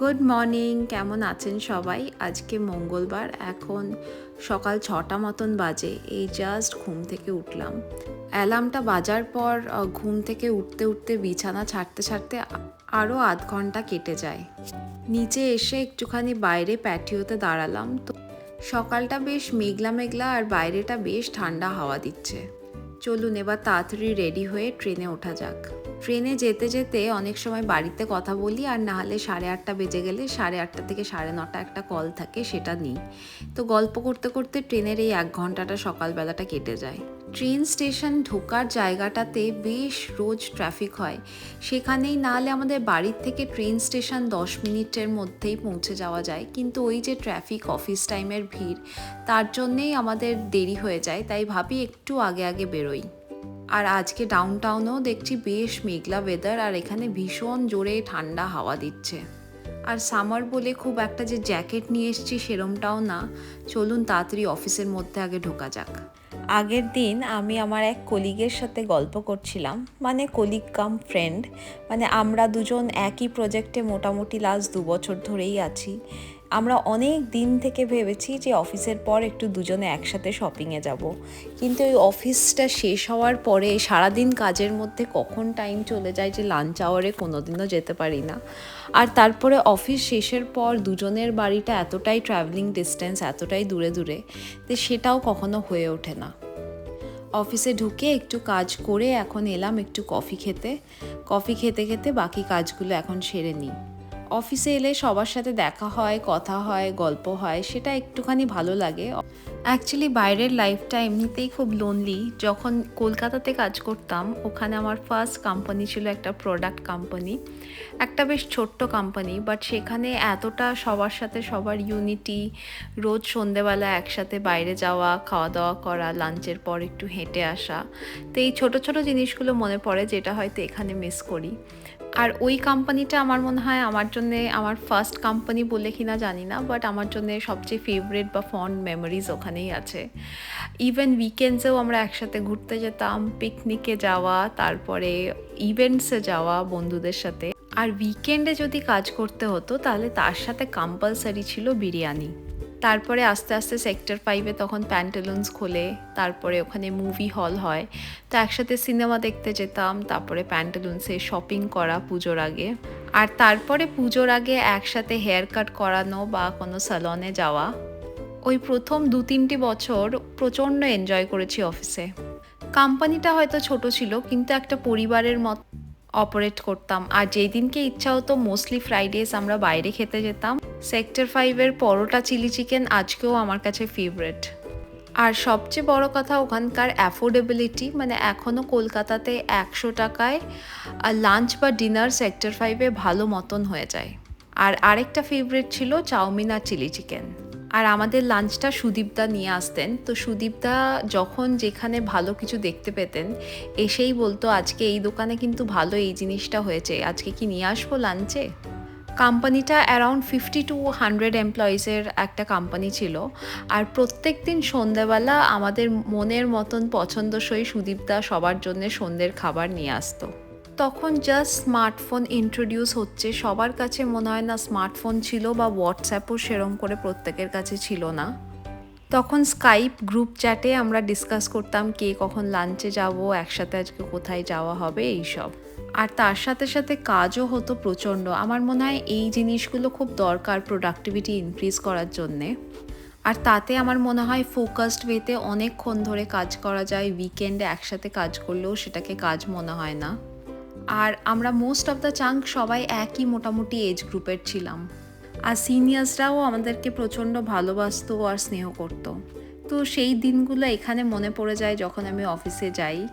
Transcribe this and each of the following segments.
Good morning কেমন আছেন সবাই? আজকে মঙ্গলবার, এখন সকাল ছটা মতন বাজে, এই জাস্ট ঘুম থেকে উঠলাম। অ্যালার্মটা বাজার পর ঘুম থেকে উঠতে উঠতে বিছানা ছাড়তে ছাড়তে আরও আধ ঘণ্টা কেটে যায়। নিচে এসে একটুখানি বাইরে প্যাটিওতে দাঁড়ালাম, তো সকালটা বেশ মেঘলা মেঘলা আর বাইরেটা বেশ ঠান্ডা হাওয়া দিচ্ছে। চলুন, এবার তাড়াতাড়ি রেডি হয়ে ট্রেনে ওঠা যাক। ট্রেনে যেতে যেতে অনেক সময় বাড়িতে কথা বলি, আর না হলে সাড়ে আটটা বেজে গেলে সাড়ে আটটা থেকে সাড়ে নটা একটা কল থাকে, সেটা নিই। তো গল্প করতে করতে ট্রেনের এই এক ঘন্টাটা সকালবেলাটা কেটে যায়। ট্রেন স্টেশন ঢোকার জায়গাটাতে বেশ রোজ ট্রাফিক হয়। সেখানেই না হলে আমাদের বাড়ির থেকে ট্রেন স্টেশন দশ মিনিটের মধ্যেই পৌঁছে যাওয়া যায়। কিন্তু ওই যে ট্রাফিক, অফিস টাইমের ভিড়, তার জন্যেই আমাদের দেরি হয়ে যায়। তাই ভাবি একটু আগে আগে বেরোই। আর আজকে ডাউন টাউনেও দেখছি বেশ মেঘলা ওয়েদার আর এখানে ভীষণ জোরে ঠান্ডা হাওয়া দিচ্ছে। আর সামার বলে খুব একটা যে জ্যাকেট নিয়ে এসেছি সেরমটাও না। চলুন তাড়াতাড়ি অফিসের মধ্যে আগে ঢোকা যাক। আগের দিন আমি আমার এক কলিগের সাথে গল্প করছিলাম মানে কলিগ কাম ফ্রেন্ড মানে আমরা দুজন একই প্রজেক্টে মোটামুটি লাস্ট দু বছর ধরেই আছি। আমরা অনেক দিন থেকে ভেবেছি যে অফিসের পর একটু দুজনে একসাথে শপিংয়ে যাব। কিন্তু ওই অফিসটা শেষ হওয়ার পরে সারাদিন কাজের মধ্যে কখন টাইম চলে যায় যে লাঞ্চ আওয়ারে কোনোদিনও যেতে পারি না। আর তারপরে অফিস শেষের পর দুজনের বাড়িটা এতটাই ট্রাভেলিং ডিস্টেন্স এতটাই দূরে দূরে যে সেটাও কখনো হয়ে ওঠে না। অফিসে ঢুকে একটু কাজ করে এখন এলাম একটু কফি খেতে। কফি খেতে খেতে বাকি কাজগুলো এখন সেরে নিই। অফিসে এলে সবার সাথে দেখা হয়, কথা হয়, গল্প হয়, সেটা একটুখানি ভালো লাগে। অ্যাকচুয়ালি বাইরের লাইফটা এমনিতেই খুব লোনলি যখন কলকাতাতে কাজ করতাম, ওখানে আমার ফার্স্ট কোম্পানি ছিল একটা প্রোডাক্ট কোম্পানি একটা বেশ ছোট্ট কোম্পানি বাট সেখানে এতটা সবার সাথে সবার ইউনিটি রোজ সন্ধেবেলা একসাথে বাইরে যাওয়া খাওয়া দাওয়া করা, লাঞ্চের পর একটু হেঁটে আসা। তো এই ছোট ছোট জিনিসগুলো মনে পড়ে, যেটা হয়তো এখানে মিস করি। আর ওই কোম্পানিটা আমার মনে হয় আমার জন্যে আমার ফার্স্ট কোম্পানি বলে কিনা জানি না বাট আমার জন্য সবচেয়ে ফেভারিট বা ফন্ড মেমোরিজ ওখানেই আছে। ইভেন উইকেন্ডসেও আমরা একসাথে ঘুরতে যেতাম পিকনিকে যাওয়া, তারপরে ইভেন্টসে যাওয়া বন্ধুদের সাথে। আর উইকেন্ডে যদি কাজ করতে হতো, তাহলে তার সাথে কম্পালসারি ছিল বিরিয়ানি। তারপরে আস্তে আস্তে সেক্টর ফাইভে তখন প্যান্টালুন্স খোলে, তারপরে ওখানে মুভি হল হয়। তো একসাথে সিনেমা দেখতে যেতাম, তারপরে প্যান্টালুন্সে শপিং করা পুজোর আগে। আর তারপরে পুজোর আগে একসাথে হেয়ার কাট করানো বা কোনো স্যালনে যাওয়া। ওই প্রথম দু তিনটি বছর প্রচণ্ড এনজয় করেছি অফিসে কোম্পানিটা হয়তো ছোট ছিল, কিন্তু একটা পরিবারের মত অপারেট করতাম। আর যেই দিনকে ইচ্ছা হতো মোস্টলি ফ্রাইডেজ আমরা বাইরে খেতে যেতাম। সেক্টর ফাইভের পরোটা চিলি চিকেন আজকেও আমার কাছে ফেভারেট আর সবচেয়ে বড় কথা ওখানকার অ্যাফোর্ডেবিলিটি মানে এখনও কলকাতাতে একশো টাকায় লাঞ্চ বা ডিনার সেক্টর ফাইভে ভালো মতন হয়ে যায়। আর আরেকটা ফেভারিট ছিল চাউমিন আর চিলি চিকেন আর আমাদের লাঞ্চটা সুদীপদা নিয়ে আসতেন। তো সুদীপদা যখন যেখানে ভালো কিছু দেখতে পেতেন, এসেই বলতো, আজকে এই দোকানে কিন্তু ভালো এই জিনিসটা হয়েছে, আজকে কি নিয়ে আসব লাঞ্চে? কোম্পানিটা অ্যারাউন্ড ফিফটি টু হান্ড্রেড এমপ্লয়িজের একটা কোম্পানি ছিল। আর প্রত্যেক দিন সন্ধ্যেবেলা আমাদের মনের মতন পছন্দসই সুদীপদা সবার জন্য সন্ধ্যের খাবার নিয়ে আসতো। তখন জাস্ট স্মার্টফোন ইন্ট্রোডিউস হচ্ছে। সবার কাছে মনে হয় না স্মার্টফোন ছিল বা হোয়াটসঅ্যাপও সেরম করে প্রত্যেকের কাছে ছিল না। তখন স্কাইপ গ্রুপ চ্যাটে আমরা ডিসকাস করতাম কে কখন লাঞ্চে যাব, একসাথে আজকে কোথায় যাওয়া হবে এইসব আর তার সাথে সাথে কাজও হতো প্রচণ্ড। আমার মনে হয় এই জিনিসগুলো খুব দরকার প্রোডাক্টিভিটি ইনক্রিজ করার জন্যে। আর তাতে আমার মনে হয় ফোকাসড ওয়েতে অনেকক্ষণ ধরে কাজ করা যায় উইকেন্ডে একসাথে কাজ করলেও সেটাকে কাজ মনে হয় না। আর আমরা মোস্ট অফ দ্য চাঙ্ক সবাই একই মোটামুটি এজ গ্রুপের ছিলাম। আর সিনিয়র্সরাও আমাদেরকে প্রচণ্ড ভালোবাসতো আর স্নেহ করতো। তো সেই দিনগুলো এখানে মনে পড়ে যায় যখন আমি অফিসে যাই।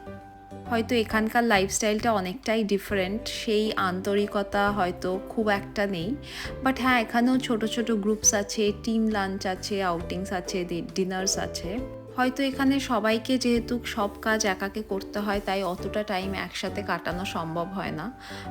হয়তো এখানকার লাইফস্টাইলটা অনেকটাই ডিফারেন্ট সেই আন্তরিকতা হয়তো খুব একটা নেই। বাট হ্যাঁ এখানেও ছোট ছোট গ্রুপস আছে টিম লাঞ্চ আছে আউটিংস আছে ডিনার্স আছে। হয়তো এখানে সবাইকে যেহেতু সব কাজ একাকে করতে হয়, তাই অতটা টাইম একসাথে কাটানো সম্ভব হয় না।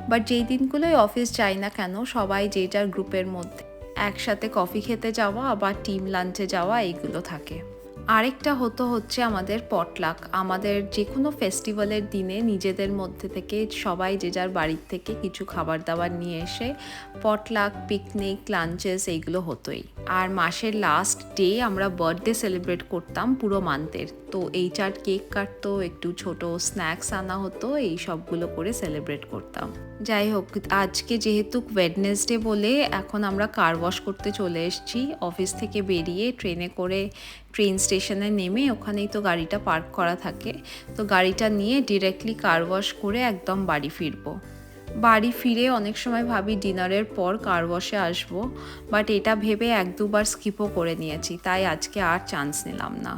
বাট যেই দিনগুলোই অফিস যাই না কেন, সবাই যে যার গ্রুপের মধ্যে একসাথে কফি খেতে যাওয়া বা টিম লাঞ্চে যাওয়া, এইগুলো থাকে। আরেকটা হতো হচ্ছে আমাদের পটলাক আমাদের যে কোনো ফেস্টিভ্যালের দিনে নিজেদের মধ্যে থেকে সবাই যে যার বাড়ির থেকে কিছু খাবার দাবার নিয়ে এসে পটলাক পিকনিক লাঞ্চেস এইগুলো হতোই। আর মাসের লাস্ট ডে আমরা বার্থডে সেলিব্রেট করতাম পুরো মান্থের তো এই চার কেক কাটতো, একটু ছোট স্ন্যাক্স আনা হতো, এই সবগুলো করে সেলিব্রেট করতাম। যাই হোক, আজকে যেহেতু ওয়েডনেসডে বলে এখন আমরা কার ওয়াশ করতে চলে এসেছি। অফিস থেকে বেরিয়ে ট্রেনে করে ট্রেন স্টেশনে নেমে ওখানেই তো গাড়িটা পার্ক করা থাকে। তো গাড়িটা নিয়ে ডিরেক্টলি কার ওয়াশ করে একদম বাড়ি ফিরবো। বাড়ি ফিরে অনেক সময় ভাবি ডিনারের পর কার ওয়াশে আসব বাট এটা ভেবে এক দুবার স্কিপও করে নিয়েছি, তাই আজকে আর চান্স নিলাম না।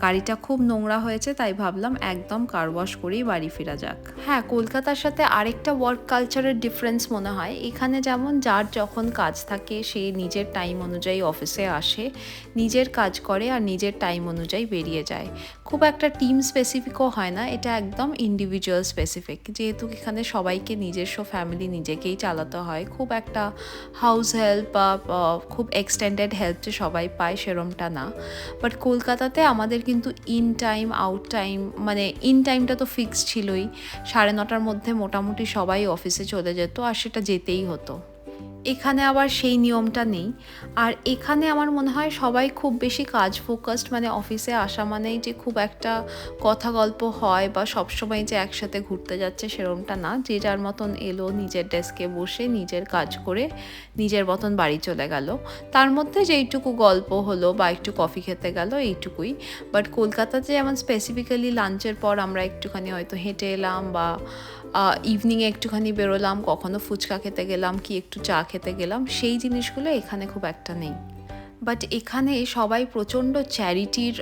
গাড়িটা খুব নোংরা হয়েছে, তাই ভাবলাম একদম কার ওয়াশ করেই বাড়ি ফেরা যাক। হ্যাঁ কলকাতার সাথে আরেকটা ওয়ার্ক কালচারের ডিফারেন্স মনে হয়। এখানে যেমন যার যখন কাজ থাকে, সে নিজের টাইম অনুযায়ী অফিসে আসে, নিজের কাজ করে আর নিজের টাইম অনুযায়ী বেরিয়ে যায়। খুব একটা টিম স্পেসিফিকও হয় না, এটা একদম ইন্ডিভিজুয়াল স্পেসিফিক যেহেতু এখানে সবাইকে নিজস্ব ফ্যামিলি নিজেকেই চালাতে হয়, খুব একটা হাউস হেল্প বা খুব এক্সটেন্ডেড হেল্প যে সবাই পায় সেরমটা না। বাট কলকাতাতে আমাদের কিন্তু ইন টাইম আউট টাইম মানে ইন টাইমটা তো ফিক্স ছিলই। সাড়ে নটার মধ্যে মোটামুটি সবাই অফিসে চলে যেত আর সেটা যেতেই হতো। এখানে আবার সেই নিয়মটা নেই। আর এখানে আমার মনে হয় সবাই খুব বেশি কাজ ফোকাসড মানে অফিসে আসা মানেই যে খুব একটা কথা গল্প হয় বা সবসময় যে একসাথে ঘুরতে যাচ্ছে সেরমটা না। যে যার মতন এলো নিজের ডেস্কে বসে, নিজের কাজ করে, নিজের মতন বাড়ি চলে গেল। তার মধ্যে যেইটুকু গল্প হলো বা একটু কফি খেতে গেল এইটুকুই। বাট কলকাতাতে যেমন স্পেসিফিক্যালি লাঞ্চের পর আমরা একটুখানি হয়তো হেঁটে এলাম বা ইভিনিংয়ে একটুখানি বেরোলাম, কখনো ফুচকা খেতে গেলাম, কি একটু চা খেতে গেলাম, সেই জিনিসগুলো এখানে খুব একটা নেই। বাট এখানে সবাই প্রচণ্ড চ্যারিটির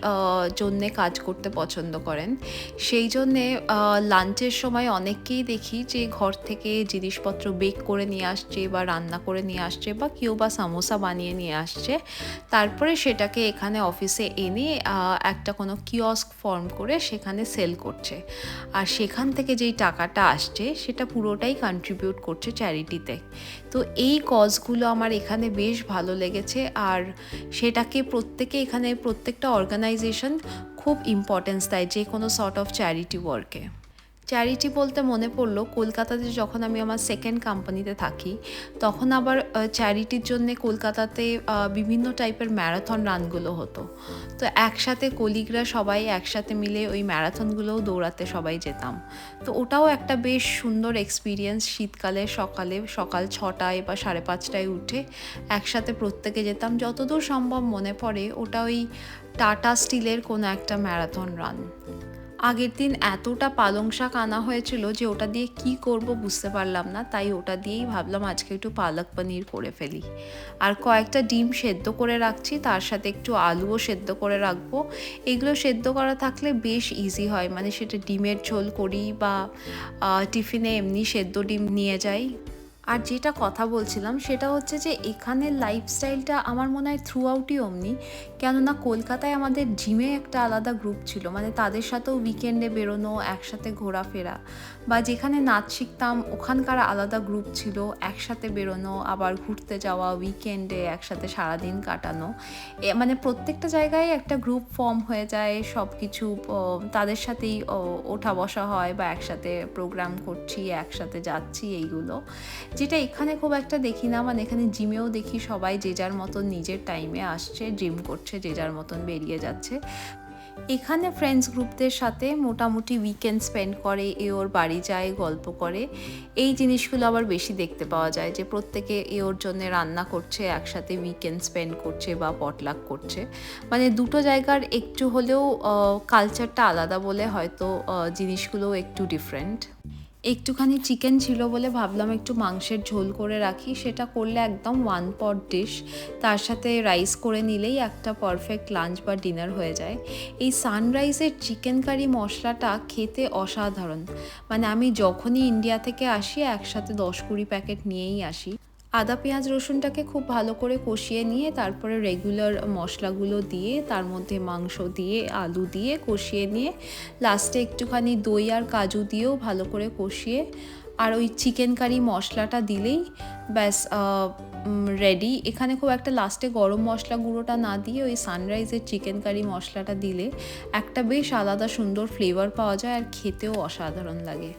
জন্যে কাজ করতে পছন্দ করেন। সেই জন্যে লাঞ্চের সময় অনেককেই দেখি যে ঘর থেকে জিনিসপত্র বেক করে নিয়ে আসছে বা রান্না করে নিয়ে আসছে বা কেউ বা সামোসা বানিয়ে নিয়ে আসছে। তারপরে সেটাকে এখানে অফিসে এনে একটা কোনো কিয়স্ক ফর্ম করে সেখানে সেল করছে। আর সেখান থেকে যেই টাকাটা আসছে, সেটা পুরোটাই কন্ট্রিবিউট করছে চ্যারিটিতে তো এই কজগুলো আমার এখানে বেশ ভালো লেগেছে। আর সেটাকে প্রত্যেকে এখানে প্রত্যেকটা অর্গানাইজেশন খুব ইম্পর্টেন্স দেয় যে কোনো সর্ট অফ চ্যারিটি ওয়ার্কে চ্যারিটি বলতে মনে পড়ল, কলকাতাতে যখন আমি আমার সেকেন্ড কোম্পানিতে থাকি, তখন আবার চ্যারিটির জন্য কলকাতাতে বিভিন্ন টাইপের ম্যারাথন রানগুলো হতো। তো একসাথে কলিগরা সবাই একসাথে মিলে ওই ম্যারাথনগুলোও দৌড়াতে সবাই যেতাম। তো ওটাও একটা বেশ সুন্দর এক্সপিরিয়েন্স শীতকালে, সকালে, সকাল ছটায় বা সাড়ে পাঁচটায় উঠে একসাথে প্রত্যেকে যেতাম। যতদূর সম্ভব মনে পড়ে, ওটা ওই টাটা স্টিলের কোনো একটা ম্যারাথন রান আগের দিন এতটা পালং শাক আনা হয়েছিল যে ওটা দিয়ে কি করব বুঝতে পারলাম না, তাই ওটা দিয়েই ভাবলাম আজকে একটু পালক পনির করে ফেলি। আর কয়েকটা ডিম সেদ্ধ করে রাখছি, তার সাথে একটু আলুও সেদ্ধ করে রাখব। এগুলো সেদ্ধ করা থাকলে বেশ ইজি হয় মানে সেটা ডিমের ঝোল করি বা টিফিনে এমনি সেদ্ধ ডিম নিয়ে যাই। আর যেটা কথা বলছিলাম সেটা হচ্ছে যে এখানের লাইফস্টাইলটা আমার মনে হয় থ্রু আউটই অমনি। কেননা কলকাতায় আমাদের জিমে একটা আলাদা গ্রুপ ছিল মানে তাদের সাথেও উইকেন্ডে বেরোনো, একসাথে ঘোরাফেরা বা যেখানে নাচ শিখতাম, ওখানকার আলাদা গ্রুপ ছিল, একসাথে বেরোনো, আবার ঘুরতে যাওয়া উইকেন্ডে একসাথে সারাদিন কাটানো। মানে প্রত্যেকটা জায়গায় একটা গ্রুপ ফর্ম হয়ে যায় সব কিছু তাদের সাথেই ওঠা বসা হয় বা একসাথে প্রোগ্রাম করছি, একসাথে যাচ্ছি, এইগুলো। যেটা এখানে খুব একটা দেখি না মানে এখানে জিমেও দেখি সবাই যে যার মতন নিজের টাইমে আসছে জিম করছে, যে যার মতন বেরিয়ে যাচ্ছে। এখানে ফ্রেন্ডস গ্রুপদের সাথে মোটামুটি উইকেন্ড স্পেন্ড করে, এ ওর বাড়ি যায়, গল্প করে। এই জিনিসগুলো আবার বেশি দেখতে পাওয়া যায় যে প্রত্যেকে এ ওর জন্য রান্না করছে, একসাথে উইকেন্ড স্পেন্ড করছে বা পটলাক করছে। মানে দুটো জায়গার একটু হলেও কালচারটা আলাদা বলে হয়তো জিনিসগুলো একটু ডিফারেন্ট একটুখানি চিকেন ছিল বলে ভাবলাম একটু মাংসের ঝোল করে রাখি। সেটা করলে একদম ওয়ান পট ডিশ তার সাথে রাইস করে নিলেই একটা পারফেক্ট লাঞ্চ বা ডিনার হয়ে যায়। এই সানরাইজের চিকেন কারি মশলাটা খেতে অসাধারণ। মানে আমি যখনই ইন্ডিয়া থেকে আসি, একসাথে দশ কুড়ি প্যাকেট নিয়েই আসি। আদা, পেঁয়াজ, রসুনটাকে খুব ভালো করে কষিয়ে নিয়ে তারপরে রেগুলার মশলাগুলো দিয়ে, তার মধ্যে মাংস দিয়ে, আলু দিয়ে কষিয়ে নিয়ে লাস্টে একটুখানি দই আর কাজু দিয়েও ভালো করে কষিয়ে আর ওই চিকেন কারি মশলাটা দিলেই ব্যাস রেডি এখানে খুব একটা লাস্টে গরম মশলা গুঁড়োটা না দিয়ে ওই সানরাইজের চিকেন কারি মশলাটা দিলে একটা বেশ আলাদা সুন্দর ফ্লেভার পাওয়া যায় আর খেতেও অসাধারণ লাগে।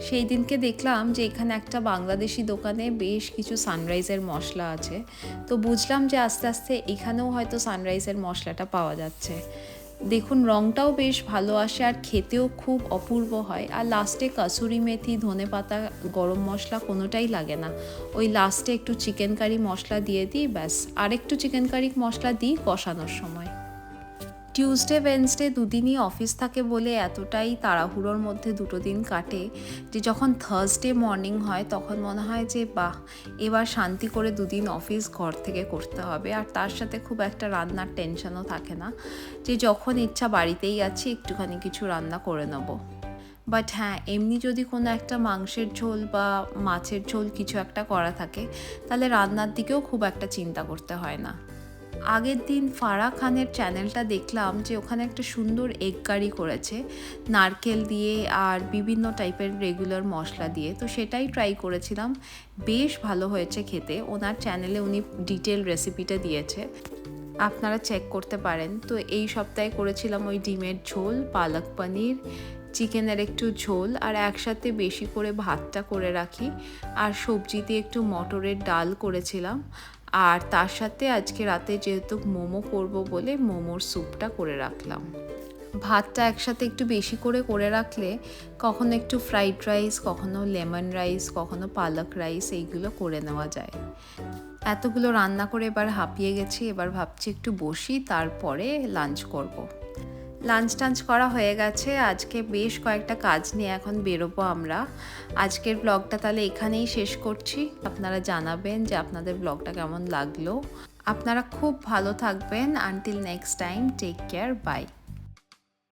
সেই দিনকে দেখলাম যে এখানে একটা বাংলাদেশি দোকানে বেশ কিছু সানরাইজের মশলা আছে। তো বুঝলাম যে আস্তে আস্তে এখানেও হয়তো সানরাইজের মশলাটা পাওয়া যাচ্ছে। দেখুন রঙটাও বেশ ভালো আসে আর খেতেও খুব অপূর্ব হয়। আর লাস্টে কাসুরি মেথি, ধনে পাতা, গরম মশলা কোনোটাই লাগে না। ওই লাস্টে একটু চিকেন কারি মশলা দিয়ে দিই, ব্যাস। আর একটু চিকেন কারি মশলা দিই কষানোর সময়। টিউসডে ওয়েনসডে দুদিনই অফিস থাকে বলে এতটাই তাড়াহুড়োর মধ্যে দুটো দিন কাটে যে যখন থার্সডে মর্নিং হয় তখন মনে হয় যে, বাহ, এবার শান্তি করে দুদিন অফিস ঘর থেকে করতে হবে। আর তার সাথে খুব একটা রান্নার টেনশনও থাকে না যে যখন ইচ্ছা বাড়িতেই আছি একটুখানি কিছু রান্না করে নেব। বাট হ্যাঁ এমনি যদি কোনো একটা মাংসের ঝোল বা মাছের ঝোল কিছু একটা করা থাকে, তাহলে রান্নার দিকেও খুব একটা চিন্তা করতে হয় না। আগের দিন ফারা খানের চ্যানেলটা দেখলাম যে ওখানে একটা সুন্দর এগ কারি করেছে, নারকেল দিয়ে আর বিভিন্ন টাইপের রেগুলার মশলা দিয়ে। তো সেটাই ট্রাই করেছিলাম, বেশ ভালো হয়েছে খেতে। ওনার চ্যানেলে উনি ডিটেল রেসিপিটা দিয়েছে। আপনারা চেক করতে পারেন। তো এই সপ্তাহে করেছিলাম ওই ডিমের ঝোল, পালক পনির, চিকেনের একটু ঝোল আর একসাথে বেশি করে ভাতটা করে রাখি। আর সবজি দিয়ে একটু মটরের ডাল করেছিলাম। আর তার সাথে আজকে রাতে যেহেতু মোমো করব বলে মোমোর স্যুপটা করে রাখলাম ভাতটা একসাথে একটু বেশি করে করে রাখলে কখনো একটু ফ্রাইড রাইস, কখনো লেমন রাইস, কখনো পালক রাইস এইগুলো করে নেওয়া যায় এতগুলো রান্না করে এবার হাঁপিয়ে গেছি, এবার ভাবছি একটু বসি, তারপরে লাঞ্চ করব। লাঞ্চ টাঞ্চ করা হয়ে গেছে। আজকে বেশ কয়েকটা কাজ নিয়ে এখন বেরোবো আমরা। আজকের ব্লগটা তাহলে এখানেই শেষ করছি। আপনারা জানাবেন যে আপনাদের ব্লগটা কেমন লাগল। আপনারা খুব ভালো থাকবেন। Until next time take care bye